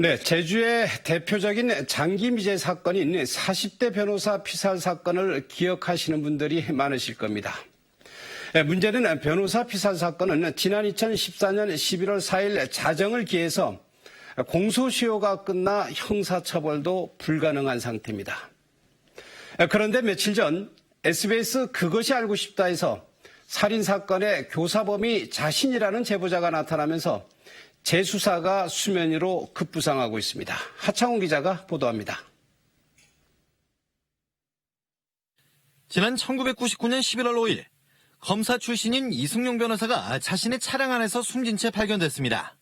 네, 제주의 대표적인 장기 미제 사건인 40대 변호사 피살 사건을 기억하시는 분들이 많으실 겁니다. 네, 문제는 변호사 피살 사건은 지난 2014년 11월 4일 자정을 기해서 공소시효가 끝나 형사처벌도 불가능한 상태입니다. 그런데 며칠 전 SBS 그것이 알고 싶다에서 살인 사건의 교사범이 자신이라는 제보자가 나타나면서 재수사가 수면 위로 급부상하고 있습니다. 하창훈 기자가 보도합니다. 지난 1999년 11월 5일 검사 출신인 이승용 변호사가 자신의 차량 안에서 숨진 채 발견됐습니다.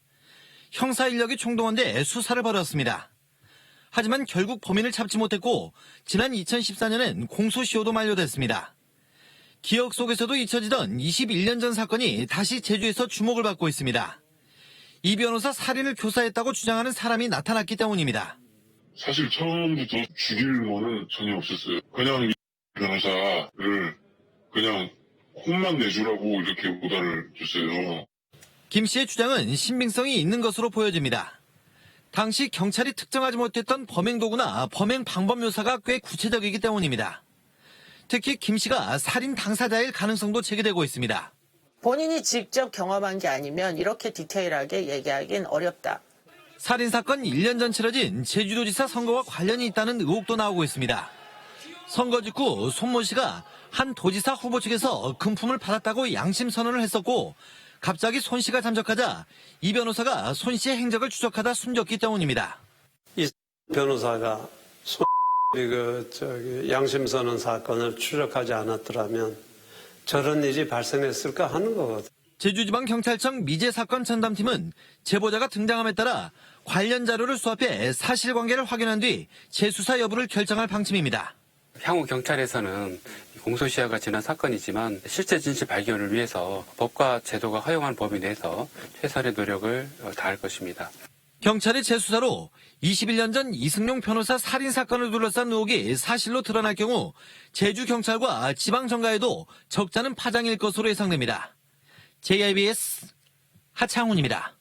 형사 인력이 총동원돼 수사를 벌였습니다. 하지만 결국 범인을 잡지 못했고 지난 2014년엔 공소시효도 만료됐습니다. 기억 속에서도 잊혀지던 21년 전 사건이 다시 제주에서 주목을 받고 있습니다. 이 변호사 살인을 교사했다고 주장하는 사람이 나타났기 때문입니다. 사실 처음부터 죽일 거는 전혀 없었어요. 그냥 이 변호사를 그냥 혼만 내주라고 이렇게 오다를 줬어요. 김 씨의 주장은 신빙성이 있는 것으로 보여집니다. 당시 경찰이 특정하지 못했던 범행 도구나 범행 방법 묘사가 꽤 구체적이기 때문입니다. 특히 김 씨가 살인 당사자일 가능성도 제기되고 있습니다. 본인이 직접 경험한 게 아니면 이렇게 디테일하게 얘기하긴 어렵다. 살인 사건 1년 전 치러진 제주도지사 선거와 관련이 있다는 의혹도 나오고 있습니다. 선거 직후 손모 씨가 한 도지사 후보 측에서 금품을 받았다고 양심 선언을 했었고 갑자기 손 씨가 잠적하자 이 변호사가 손 씨의 행적을 추적하다 숨졌기 때문입니다. 변호사가 손, 그, 저기, 양심선언 사건을 추적하지 않았더라면 저런 일이 발생했을까 하는 거거든. 제주지방경찰청 미제사건 전담팀은 제보자가 등장함에 따라 관련 자료를 수합해 사실관계를 확인한 뒤 재수사 여부를 결정할 방침입니다. 향후 경찰에서는 공소시효가 지난 사건이지만 실제 진실 발견을 위해서 법과 제도가 허용한 범위 내에서 최선의 노력을 어, 다할 것입니다. 경찰의 재수사로 21년 전 이승용 변호사 살인 사건을 둘러싼 의혹이 사실로 드러날 경우 제주 경찰과 지방 정가에도 적잖은 파장일 것으로 예상됩니다. JIBS 하창훈입니다.